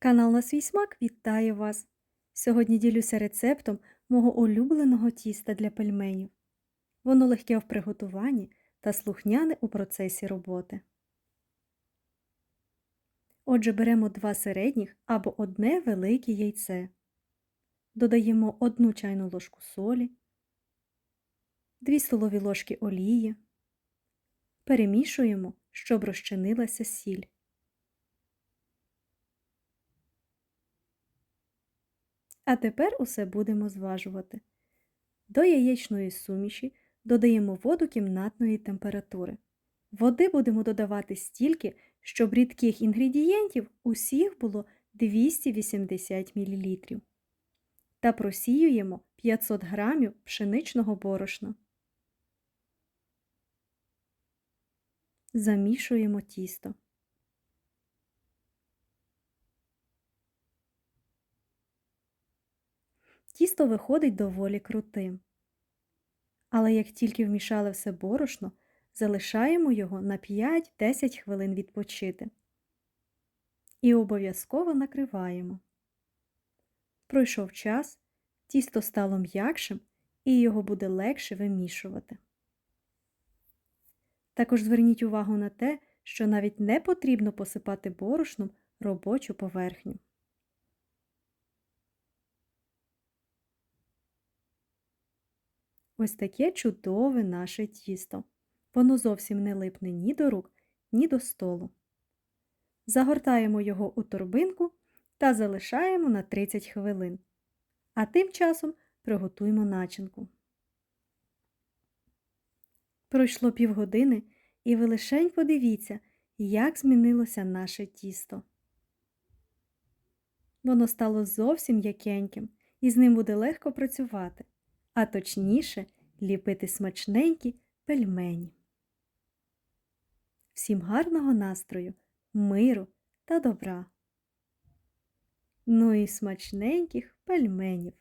Канал на свій смак вітає вас! Сьогодні ділюся рецептом мого улюбленого тіста для пельменів. Воно легке в приготуванні та слухняне у процесі роботи. Отже, беремо два середніх або одне велике яйце. Додаємо 1 чайну ложку солі, 2 столові ложки олії. Перемішуємо, щоб розчинилася сіль. А тепер усе будемо зважувати. До яєчної суміші додаємо воду кімнатної температури. Води будемо додавати стільки, щоб рідких інгредієнтів усіх було 280 мл. Та просіюємо 500 г пшеничного борошна. Замішуємо тісто. Тісто виходить доволі крутим. Але як тільки вмішали все борошно, залишаємо його на 5-10 хвилин відпочити. І обов'язково накриваємо. Пройшов час, тісто стало м'якшим і його буде легше вимішувати. Також зверніть увагу на те, що навіть не потрібно посипати борошном робочу поверхню. Ось таке чудове наше тісто. Воно зовсім не липне ні до рук, ні до столу. Загортаємо його у торбинку та залишаємо на 30 хвилин. А тим часом приготуємо начинку. Пройшло півгодини, і ви лишень подивіться, як змінилося наше тісто. Воно стало зовсім м'якеньким, і з ним буде легко працювати а точніше ліпити смачненькі пельмені. Всім гарного настрою, миру та добра. Ну і смачненьких пельменів.